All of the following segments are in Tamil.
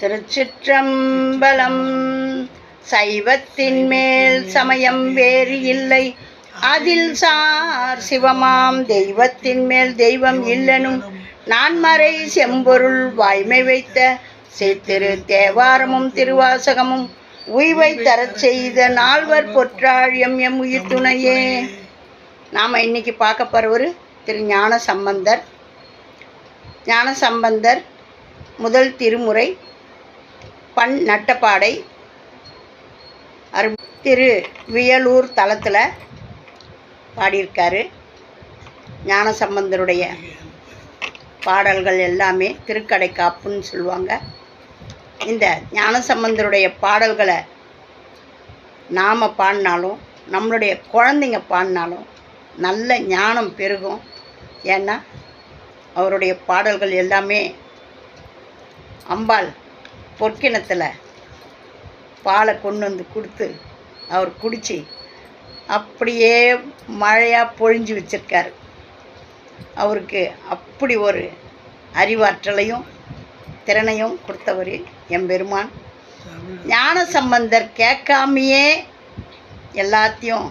திருச்சிற்றம்பலம். சைவத்தின் மேல் சமயம் வேறு இல்லை. அதில் சார் சிவமாம் தெய்வத்தின் மேல் தெய்வம் இல்லனும் நான்மறை செம்பொருள் வாய்மை வைத்த சித்திரு தேவாரமும் திருவாசகமும் உய்வை தரச் செய்த நால்வர் பொற்றாழியம் எம் உயிர் துணையே. நாம் இன்னைக்கு பார்க்க போகிறவர் திரு ஞான சம்பந்தர் ஞான சம்பந்தர் முதல் திருமுறை பண் நட்டப்பாடை அரு திரு வியலூர் தலத்தில் பாடியிருக்காரு. ஞானசம்பந்தருடைய பாடல்கள் எல்லாமே திருக்கடை காப்புன்னு சொல்லுவாங்க. இந்த ஞானசம்பந்தருடைய பாடல்களை நாம் பாடினாலும் நம்மளுடைய குழந்தைங்க பாடினாலும் நல்ல ஞானம் பெருகும். ஏன்னா அவருடைய பாடல்கள் எல்லாமே அம்பாள் பொற்கிணத்தில் பாலை கொண்டு வந்து கொடுத்து அவர் குடித்து அப்படியே மழையாக பொழிஞ்சு வச்சுருக்காரு. அவருக்கு அப்படி ஒரு அறிவாற்றலையும் திறனையும் கொடுத்தவர் எம்பெருமான். ஞான சம்பந்தர் கேட்காமையே எல்லாத்தையும்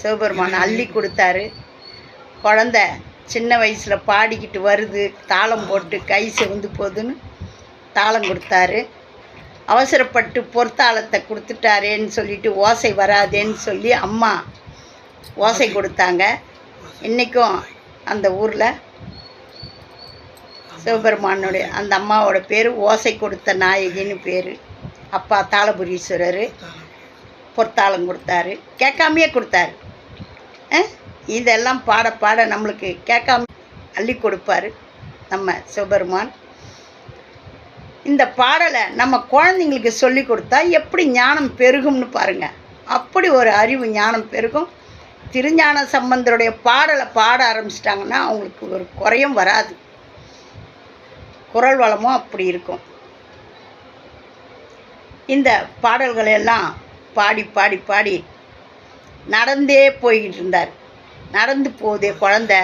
சிவபெருமான் அள்ளி கொடுத்தாரு. குழந்த சின்ன வயசில் பாடிக்கிட்டு வருது தாளம் போட்டு கை செவந்து போகுதுன்னு தாளம் கொடுத்தாரு. அவசரப்பட்டு பொற்தாளத்தை கொடுத்துட்டாரேன்னு சொல்லிட்டு ஓசை வராதேன்னு சொல்லி அம்மா ஓசை கொடுத்தாங்க. இன்றைக்கும் அந்த ஊரில் சிவபெருமானுடைய அந்த அம்மாவோட பேர் ஓசை கொடுத்த நாயகின்னு பேர். அப்பா தாளபுரீஸ்வரர் பொற்தாளம் கொடுத்தாரு. கேட்காமையே கொடுத்தாரு. இதெல்லாம் பாட பாட நம்மளுக்கு கேட்காம அள்ளி கொடுப்பாரு நம்ம சிவபெருமான். இந்த பாடலை நம்ம குழந்தைங்களுக்கு சொல்லி கொடுத்தா எப்படி ஞானம் பெருகும்னு பாருங்கள் அப்படி ஒரு அறிவு ஞானம் பெருகும். திருஞான சம்பந்தருடைய பாடலை பாட ஆரம்பிச்சிட்டாங்கன்னா அவங்களுக்கு ஒரு குறையும் வராது. குரல் வளமும் அப்படி இருக்கும். இந்த பாடல்களை எல்லாம் பாடி பாடி பாடி நடந்தே போய்கிட்டு இருந்தார். நடந்து போதே குழந்த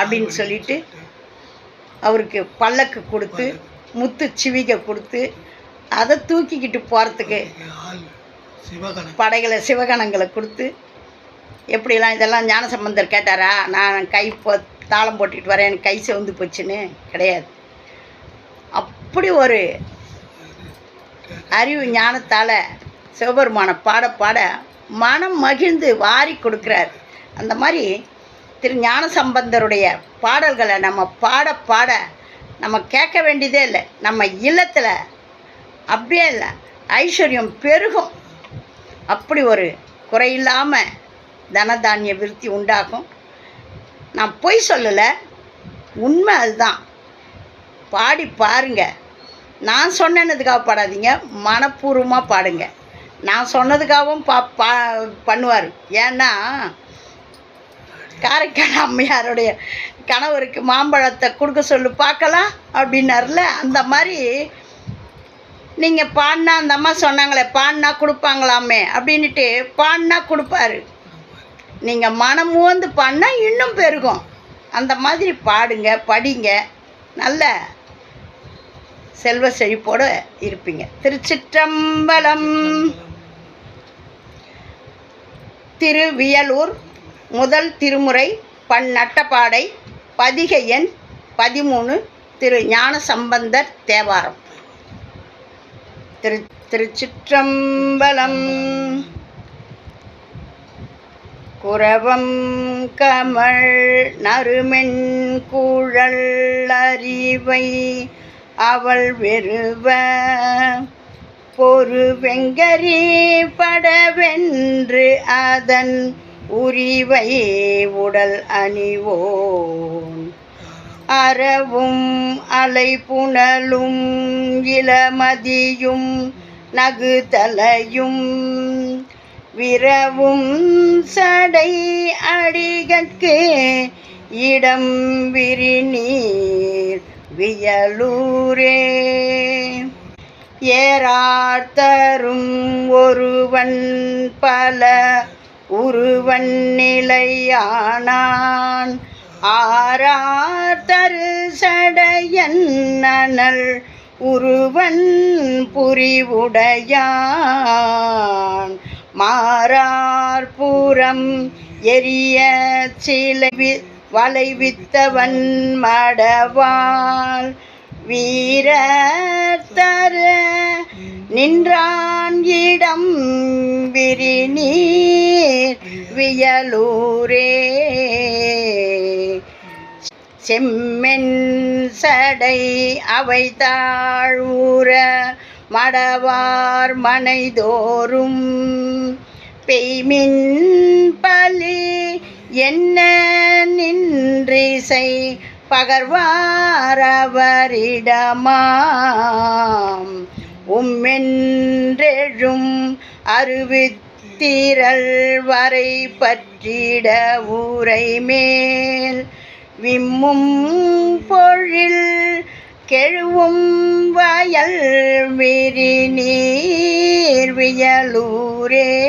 அப்படின்னு சொல்லிட்டு அவருக்கு பல்லக்கு கொடுத்து முத்து சிவிகை கொடுத்து அதை தூக்கிக்கிட்டு போகிறதுக்கு படைகளை சிவகணங்களை கொடுத்து எப்படிலாம் இதெல்லாம் ஞானசம்பந்தர் கேட்டாரா? நான் கை போ தாளம் போட்டுக்கிட்டு வரேன் எனக்கு கை சிவந்து போச்சுன்னு கிடையாது. அப்படி ஒரு அறிவு ஞானத்தால் சிவபெருமானை பாட பாட மனம் மகிழ்ந்து வாரி கொடுக்குறார். அந்த மாதிரி திரு ஞான சம்பந்தருடைய பாடல்களை நம்ம பாட பாட நம்ம கேட்க வேண்டியதே இல்லை. நம்ம இல்லத்தில் அப்படியே இல்லை. ஐஸ்வர்யம் பெருகும். அப்படி ஒரு குறையில்லாமல் தனதானிய விருத்தி உண்டாகும். நான் பொய் சொல்லலை. உண்மை அதுதான். பாடி பாருங்க. நான் சொன்னதுக்காக பாடாதீங்க. மனப்பூர்வமாக பாடுங்க. நான் சொன்னதுக்காகவும் பா பா பண்ணுவார். ஏன்னா காரைக்கால் அம்மையாருடைய கணவருக்கு மாம்பழத்தை கொடுக்க சொல்லு பார்க்கலாம் அப்படின்னார்ல. அந்த மாதிரி நீங்கள் பாடினா அந்த அம்மா சொன்னாங்களே பாடினா கொடுப்பாங்களாமே அப்படின்ட்டு பாடினா கொடுப்பாரு. நீங்கள் மனம் வந்து பாடினா இன்னும் பெருகும். அந்த மாதிரி பாடுங்க படிங்க. நல்ல செல்வ செழிப்போடு இருப்பீங்க. திருச்சிற்றம்பலம் திருவியலூர் முதல் திருமுறை பன்னட்டப்பாடை பதிகை எண் பதிமூணு திரு ஞான சம்பந்தர் தேவாரம். திரு திருச்சிற்றம்பலம் குரவம் கமல் நறுமென் குழல் அறிவை அவள் வெறுவ பொறு வெங்கரி படவென்று அதன் உரிவை உடல் அணிவோன் அறவும் அலைப்புணலும் இளமதியும் நகுதலையும் விரவும் சடை அடிகட்கு இடம் விரிநீர் வியலூரே. ஏறார்த்தரும் ஒருவன் பல உருவன் நிலையானான் ஆறார் தரு சடையன்னனல் உருவன் புரிவுடையான். மாறார் புறம் எரிய சிலை வி- வளைவித்தவன் மடவாள். வீரர் தர நின்றான் இடம் விரிநீர் வியலூரே. செம்மென் சடை அவை தாழூர மடவார் மனைதோறும். பெய்மின் பலி என்ன நின்றிசை பகர்வாரவரிடமாம். உம்மென்றெழும் அருவித்திரல் வரை பற்றிட ஊரை மேல் விம்மும் பொழில் கெழுவும் வயல் விரி நீர் வியலூரே.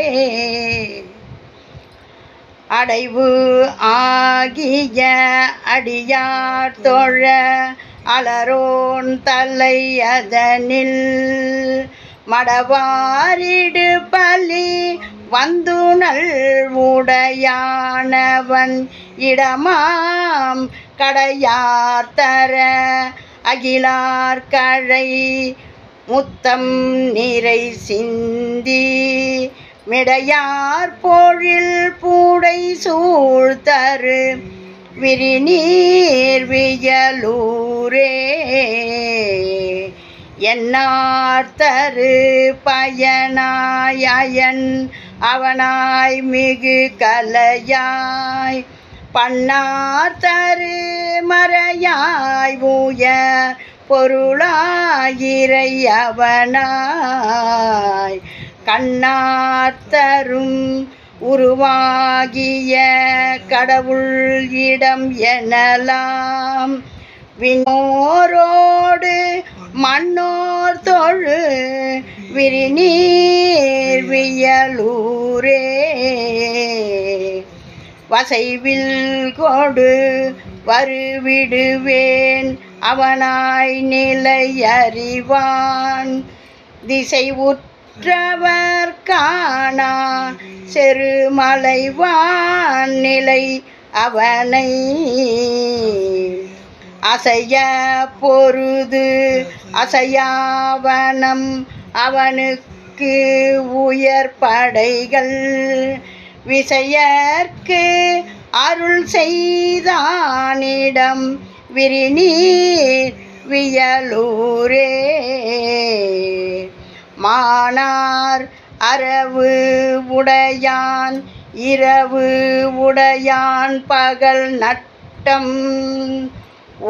அடைவு ஆகிய அடியார் தொழ அலரோன் தலை அதனில். மடவாரிடு பலி வந்துணல் உடையானவன் இடமாம் கடையார் தர அகிலார் கழை முத்தம் நிறை சிந்தி. மிடையார் போழில் பூடை சூழ்த்தரு விரிநீர் வியலூரே. என்னார் தரு பயனாயன் அவனாய் மிகு கலையாய். பண்ணார் தரு மறையாய் ஊய பொருளாயிரை அவனாய் கண்ணாத்தரும் உருவாகிய கடவுள் இடம் எனலாம். வினோரோடு மண்ணோர் தொழு விரிநீர் வியலூரே. வசைவில் கொடு வருவிடுவேன் அவனாய் நிலை அறிவான் திசை உற்றவர் காணா. செருமலைவான் நிலை அவனை அசைய பொருது. அசையாவனம் அவனுக்கு உயர் படைகள். விசையர்க்கு அருள் செய்தானிடம் விரிநீர் வியலூரே. மானார் அரவு உடையான் இரவு உடையான் பகல் நட்டம்.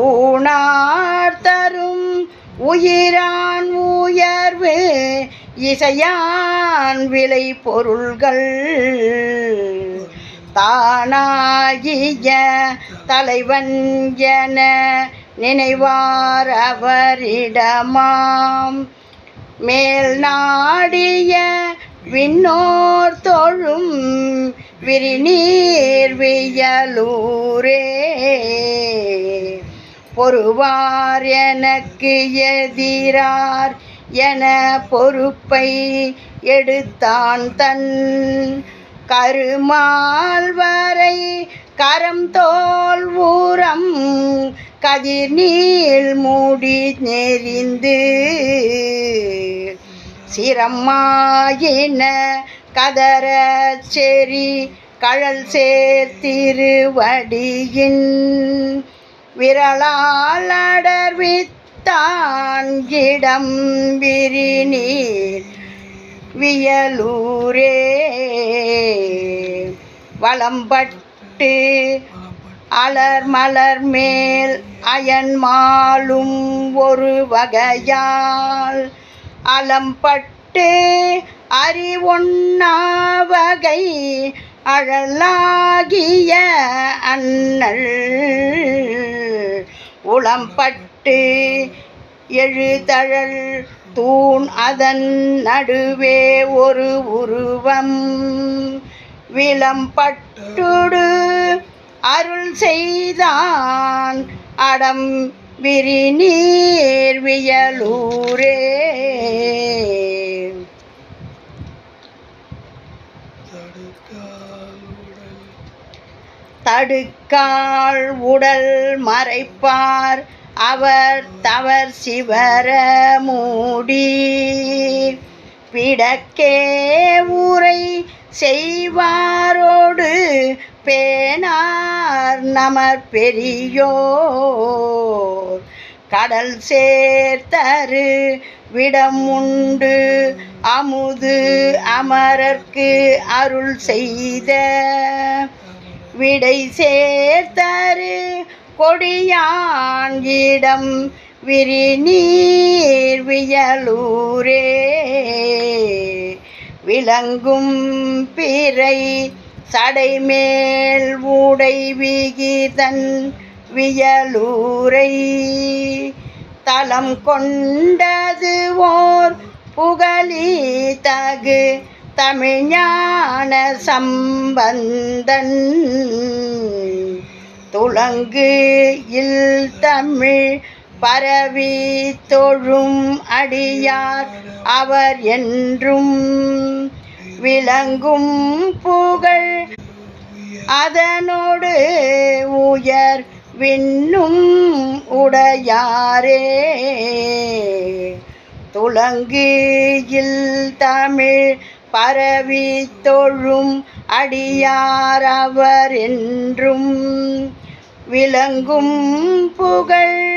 ஊனார் தரும் உயிரான் உயர்வு இசையான் விலை பொருள்கள். தானாகிய தலைவன் என நினைவார் அவரிடமாம். மேல் நாடிய விண்ணோர் தொழும் விரிநீர் வியலூரே. பொறுவார் எனக்கு எதிரார் என பொறுப்பை எடுத்தான் தன் கருமால் வரை கரம் தோல் ஊரம் கதிர் நீள் மூடி நெறிந்து சிரமாயின கதற செறி கழல் சேர்த்திருவடியின் விரலால் அடர்வித்தான் இடம் விரிநீர் வியலூரே. வளம்பட்டு அலர் மலர் மேல் அயன் மாலும் ஒரு வகையால். அலம்பட்டு அறிவொன்னா வகை அழலாகிய அண்ணல். உளம்பட்டு எழுதழல் தூண் அதன் நடுவே ஒரு உருவம். விளம்பட்டுடு அருள் செய்தான். அடம் விரி வியலூரே. தடுக்கால் உடல் மறைப்பார். அவர் தவர் சிவர மூடி பிடக்கே ஊரை செய்வாரோடு பேனார் நமர் பெரியோர். கடல் சேர்த்தரு விடம் உண்டு அமுது அமரர்க்கு அருள் செய்த. விடை சேர்த்தரு கொடியாங்கிடம் விரிநீர் வியலூரே. விளங்கும் பிறை சடைமேல் ஊடை விகிதன் வியலூரை. தலம் கொண்டது ஓர் புகழி தகு தமிழ்ஞான சம்பந்தன். துளங்கு இல் தமிழ் பரவி தொழும் அடியார் அவர் என்றும் விளங்கும் புகழ் அதனோடு உயர் விண்ணும் உடையாரே. துளங்கியில் தமிழ் பரவி தொழும் அடியார் அவர் என்றும் விளங்கும் புகழ்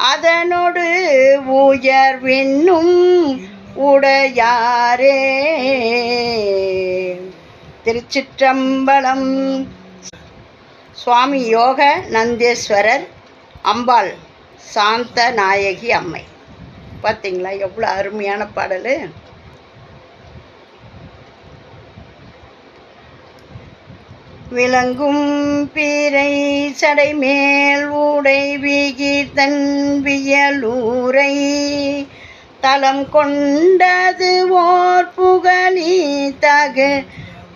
அதனோடு உயர்வின்னும் உடையாரே. திருச்சிற்றம்பலம். சுவாமி யோக நந்தேஸ்வரர் அம்பாள் சாந்த நாயகி அம்மை. பார்த்தீங்களா எவ்வளோ அருமையான பாடல். விளங்கும் பிறை சடைமேல் உடை விகிதன் வியலூரை. தலம் கொண்டது ஓர் புகழி தகு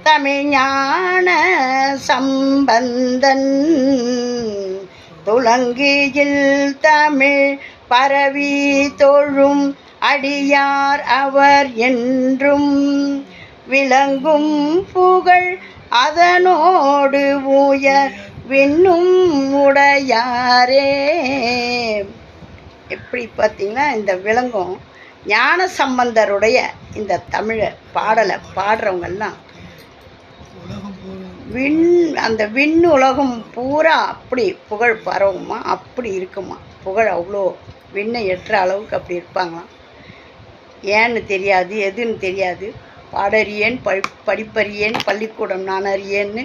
தமிழ்ஞான சம்பந்தன். துளங்கியில் தமிழ் பரவி தொழும் அடியார் அவர் என்றும் விளங்கும் புகழ் அதனோடு உயர் விண்ணும் உடையாரே. எப்படி பார்த்தீங்கன்னா இந்த விலங்கும் ஞான சம்பந்தருடைய இந்த தமிழை பாடலை பாடுறவங்கெல்லாம் விண் அந்த விண் உலகம் பூரா அப்படி புகழ் பரவுமா? அப்படி இருக்குமா? புகழ் அவ்வளோ விண்ணை எட்டுற அளவுக்கு அப்படி இருப்பாங்களாம். ஏன்னு தெரியாது எதுன்னு தெரியாது. பாடறியேன் படி படிப்பறியேன் பள்ளிக்கூடம் நான் அறியேன்னு.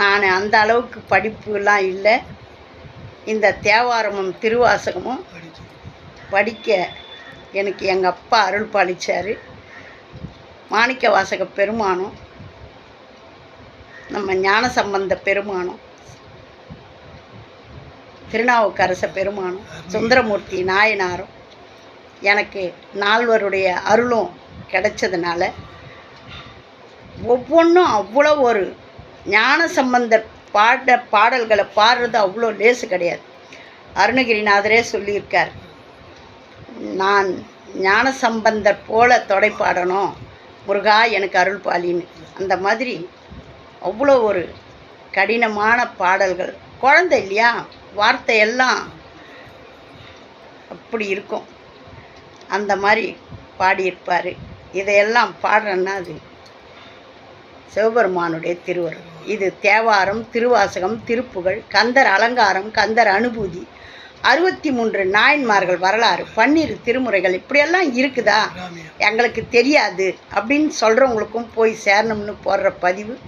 நான் அந்த அளவுக்கு படிப்புலாம் இல்லை. இந்த தேவாரமும் திருவாசகமும் படிக்க எனக்கு எங்கள் அப்பா அருள் பாலிச்சார். மாணிக்க வாசக பெருமானும் நம்ம ஞான சம்பந்த பெருமானம் திருநாவுக்கரச பெருமானும் சுந்தரமூர்த்தி நாயனாரும் எனக்கு நால்வருடைய அருளும் கிடைச்சதுனால ஒவ்வொன்றும் அவ்வளோ ஒரு ஞான சம்பந்தர் பாட பாடல்களை பாடுறது அவ்வளோ லேசு கிடையாது. அருணகிரிநாதரே சொல்லியிருக்கார் நான் ஞான சம்பந்தர் போல தொடை பாடணும் முருகா எனக்கு அருள் பாலின்னு. அந்த மாதிரி அவ்வளோ ஒரு கடினமான பாடல்கள். குழந்தை இல்லையா? வார்த்தையெல்லாம் அப்படி இருக்கும். அந்த மாதிரி பாடியிருப்பார். இதையெல்லாம் பாடுறேன்னா அது சிவபெருமானுடைய திருவருள். இது தேவாரம் திருவாசகம் திருப்புகழ் கந்தர் அலங்காரம் கந்தர் அனுபூதி அறுபத்தி மூன்று நாயன்மார்கள் வரலாறு பன்னிரு திருமுறைகள் இப்படியெல்லாம் இருக்குதா? எங்களுக்கு தெரியாது. அப்படின்னு சொல்கிறவங்களுக்கும் போய் சேரணும்னு போடுற பதிவு.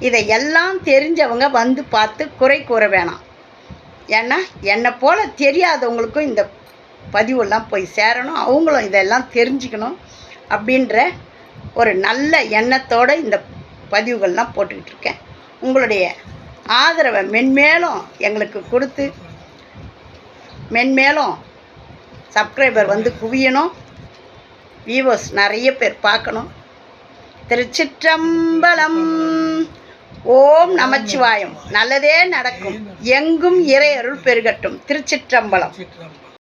இதை எல்லாம் தெரிஞ்சவங்க வந்து பார்த்து குறை கூற வேணாம். ஏன்னா என்னை போல் தெரியாதவங்களுக்கும் இந்த பதிவெல்லாம் போய் சேரணும். அவங்களும் இதெல்லாம் தெரிஞ்சுக்கணும். அப்படின்ற ஒரு நல்ல எண்ணத்தோடு இந்த பதிவுகள்லாம் போட்டுக்கிட்டு இருக்கேன் உங்களுடைய ஆதரவை மென்மேலும் எங்களுக்கு கொடுத்து மென்மேலும் சப்ஸ்கிரைபர் வந்து குவியணும். வியூவர்ஸ் நிறைய பேர் பார்க்கணும். திருச்சிற்றம்பலம். ஓம் நமச்சிவாயம். நல்லதே நடக்கும். எங்கும் இறை அருள் பெருகட்டும். திருச்சிற்றம்பலம்.